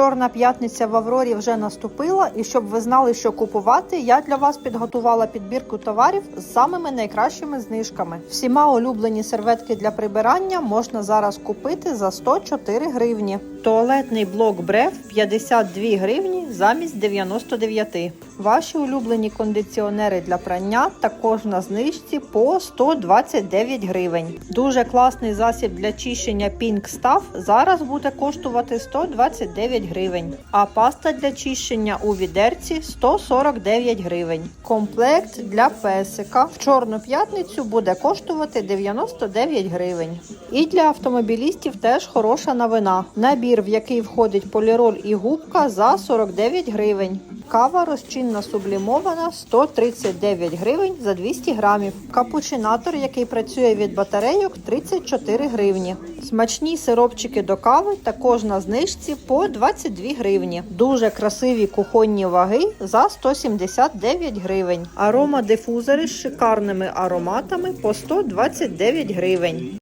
Чорна п'ятниця в Аврорі вже наступила, і щоб ви знали, що купувати, я для вас підготувала підбірку товарів з самими найкращими знижками. Всіма улюблені серветки для прибирання можна зараз купити за 104 гривні. Туалетний блок Брев 52 гривні замість 99. Ваші улюблені кондиціонери для прання також на знижці по 129 гривень. Дуже класний засіб для чищення Pink Stuff зараз буде коштувати 129 гривень, а паста для чищення у відерці 149 гривень. Комплект для песика в чорну п'ятницю буде коштувати 99 гривень. І для автомобілістів теж хороша новина. Набір, в який входить поліроль і губка за 49 гривень. Кава розчинна сублімована 139 гривень за 200 грамів. Капучинатор, який працює від батарейок, 34 гривні. Смачні сиропчики до кави також на знижці по 22 гривні. Дуже красиві кухонні ваги за 179 гривень. Аромадифузори з шикарними ароматами по 129 гривень.